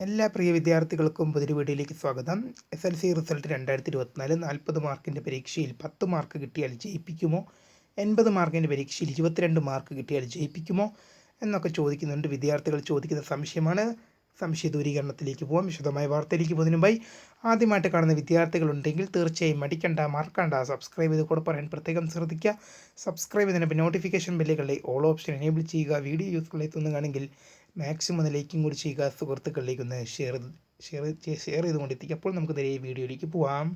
എല്ലാ പ്രിയ വിദ്യാർത്ഥികൾക്കും പുതിയൊരു വീഡിയോയിലേക്ക് സ്വാഗതം. എസ് എൽ സി റിസൾട്ട് രണ്ടായിരത്തി ഇരുപത്തിനാല് നാൽപ്പത് മാർക്കിന്റെ പരീക്ഷയിൽ പത്ത് മാർക്ക് കിട്ടിയാൽ ജയിപ്പിക്കുമോ? എൺപത് മാർക്കിന്റെ പരീക്ഷയിൽ ഇരുപത്തിരണ്ട് മാർക്ക് കിട്ടിയാൽ ജയിപ്പിക്കുമോ? എന്നൊക്കെ ചോദിക്കുന്നുണ്ട്. വിദ്യാർത്ഥികൾ ചോദിക്കുന്ന സംശയമാണ്. സംശയ ദൂരീകരണത്തിലേക്ക് പോകാം വിശദമായ വാർത്തയിലേക്ക് പോകുന്നതിന് മുമ്പായി ആദ്യമായിട്ട് കാണുന്ന വിദ്യാർത്ഥികളുണ്ടെങ്കിൽ തീർച്ചയായും മടിക്കണ്ട മറക്കണ്ട. സബ്സ്ക്രൈബ് ചെയ്ത് കൂടെ പറയാൻ പ്രത്യേകം ശ്രദ്ധിക്കുക. സബ്സ്ക്രൈബ് ചെയ്തതിന് നോട്ടിഫിക്കേഷൻ ബില്ലുകളുടെ ഓൾ ഓപ്ഷൻ എനേബിൾ ചെയ്യുക. വീഡിയോ യൂസ്ഫുൾ ആയി തോന്നുകയാണെങ്കിൽ മാക്സിമം ലൈക്കും കൂടി ചെയ്യുക സുഹൃത്തുക്കളിലേക്ക് ഒന്ന് ഷെയർ ഷെയർ ഷെയർ ചെയ്തുകൊണ്ട് എത്തിക്കുക അപ്പോൾ നമുക്ക് നേരെ ഈ വീഡിയോയിലേക്ക് പോവാം.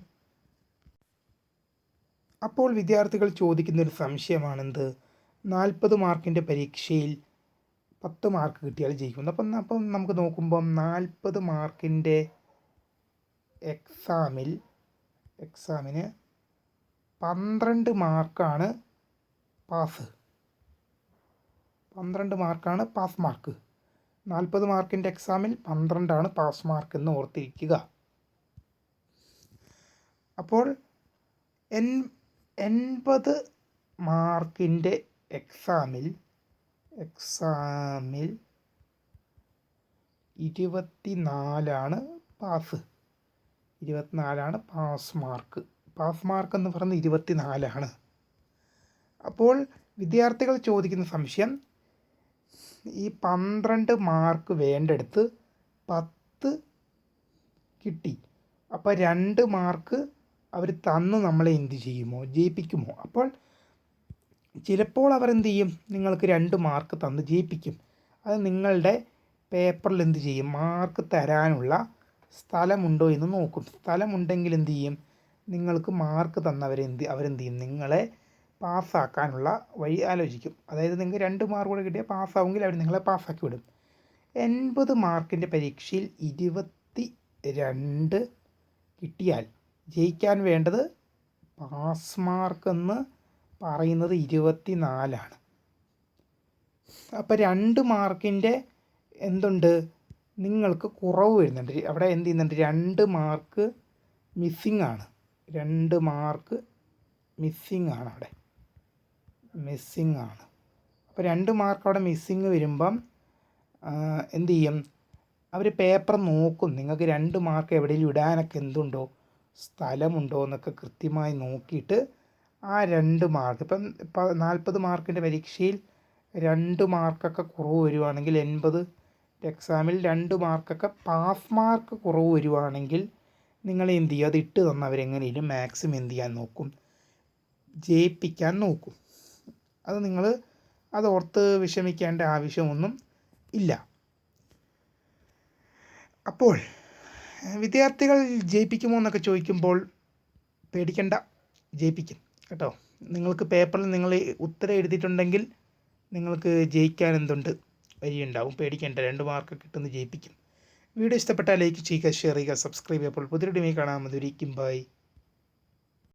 അപ്പോൾ വിദ്യാർത്ഥികൾ ചോദിക്കുന്ന ഒരു സംശയമാണെന്ത്? നാൽപ്പത് മാർക്കിന്റെ പരീക്ഷയിൽ പത്ത് മാർക്ക് കിട്ടിയാൽ ജയിക്കുന്നു. അപ്പം അപ്പം നമുക്ക് നോക്കുമ്പം നാൽപ്പത് മാർക്കിന്റെ എക്സാമിൽ എക്സാമിന് പന്ത്രണ്ട് മാർക്കാണ് പാസ് പന്ത്രണ്ട് മാർക്കാണ് പാസ് മാർക്ക് നാൽപ്പത് മാർക്കിന്റെ എക്സാമിൽ പന്ത്രണ്ടാണ് പാസ് മാർക്ക് എന്ന് ഓർത്തിരിക്കുക. അപ്പോൾ എൻ എൺപത് മാർക്കിന്റെ എക്സാമിൽ എക്സാമിൽ ഇരുപത്തി നാലാണ് പാസ്. ഇരുപത്തിനാലാണ് പാസ് മാർക്ക് പാസ് മാർക്ക് എന്ന് പറയുന്നത് ഇരുപത്തി നാലാണ് അപ്പോൾ വിദ്യാർത്ഥികൾ ചോദിക്കുന്ന സംശയം ഈ പന്ത്രണ്ട് മാർക്ക് വേണ്ടെടുത്ത് പത്ത് കിട്ടി. അപ്പോൾ രണ്ട് മാർക്ക് അവർ തന്ന് നമ്മളെ എന്ത് ചെയ്യുമോ ജയിപ്പിക്കുമോ? അപ്പോൾ ചിലപ്പോൾ അവർ എന്ത് ചെയ്യും? നിങ്ങൾക്ക് രണ്ട് മാർക്ക് തന്ന് ജയിപ്പിക്കും. അത് നിങ്ങളുടെ പേപ്പറിൽ എന്ത് ചെയ്യും? മാർക്ക് തരാനുള്ള സ്ഥലമുണ്ടോ എന്ന് നോക്കും. സ്ഥലമുണ്ടെങ്കിൽ എന്ത് ചെയ്യും? നിങ്ങൾക്ക് മാർക്ക് തന്നവരെന്ത് അവരെന്ത് ചെയ്യും? നിങ്ങളെ പാസ്സാക്കാനുള്ള വഴി ആലോചിക്കും. അതായത് നിങ്ങൾക്ക് രണ്ട് മാർക്ക് കൂടെ കിട്ടിയാൽ പാസ്സാവുമെങ്കിൽ അവർ നിങ്ങളെ പാസ്സാക്കി വിടും. എൺപത് മാർക്കിന്റെ പരീക്ഷയിൽ ഇരുപത്തി രണ്ട് കിട്ടിയാൽ ജയിക്കാൻ വേണ്ടത് പാസ് മാർക്ക് എന്ന് പറയുന്നത് ഇരുപത്തി നാലാണ് അപ്പോൾ രണ്ട് മാർക്കിന്റെ എന്തുണ്ട്? നിങ്ങൾക്ക് കുറവ് വരുന്നുണ്ട്. അവിടെ എന്ത് ചെയ്യുന്നുണ്ട്? രണ്ട് മാർക്ക് മിസ്സിങ് ആണ്. രണ്ട് മാർക്ക് മിസ്സിങ് ആണ് അവിടെ. മിസ്സിങ് ആണ്. അപ്പോൾ രണ്ട് മാർക്ക് അവിടെ മിസ്സിങ് വരുമ്പം എന്ത് ചെയ്യും? അവർ പേപ്പർ നോക്കും. നിങ്ങൾക്ക് രണ്ട് മാർക്ക് എവിടെയെങ്കിലും ഇടാനൊക്കെ എന്തുണ്ടോ? സ്ഥലമുണ്ടോ എന്നൊക്കെ കൃത്യമായി നോക്കിയിട്ട് ആ രണ്ട് മാർക്ക് ഇപ്പം ഇപ്പം നാൽപ്പത് മാർക്കിന്റെ പരീക്ഷയിൽ രണ്ട് മാർക്കൊക്കെ കുറവ് വരുവാണെങ്കിൽ എൺപത് എക്സാമിൽ രണ്ട് മാർക്കൊക്കെ പാസ് മാർക്ക് കുറവ് വരുവാണെങ്കിൽ നിങ്ങൾ എന്ത് ചെയ്യുക അത് ഇട്ട് തന്നവരെങ്ങനെയും മാക്സിമം എന്ത് ചെയ്യാൻ നോക്കും? ജയിപ്പിക്കാൻ നോക്കും. അത് നിങ്ങൾ അത് ഓർത്ത് വിഷമിക്കേണ്ട ആവശ്യമൊന്നും ഇല്ല. അപ്പോൾ വിദ്യാർത്ഥികൾ ജയിപ്പിക്കുമോ എന്നൊക്കെ ചോദിക്കുമ്പോൾ പേടിക്കണ്ട ജയിപ്പിക്കും. കേട്ടോ? നിങ്ങൾക്ക് പേപ്പറിൽ നിങ്ങൾ ഉത്തരം എഴുതിയിട്ടുണ്ടെങ്കിൽ നിങ്ങൾക്ക് ജയിക്കാൻ എന്തുണ്ട്? വഴിയുണ്ടാവും. പേടിക്കേണ്ട രണ്ട് മാർക്ക് കിട്ടുന്ന ജയിപ്പിക്കും. വീഡിയോ ഇഷ്ടപ്പെട്ടാൽ ലൈക്ക് ചെയ്യുക ഷെയർ ചെയ്യുക സബ്സ്ക്രൈബ് ചെയ്യുക. അപ്പോൾ പുതിയൊരു കാണാൻ മതി ബൈ.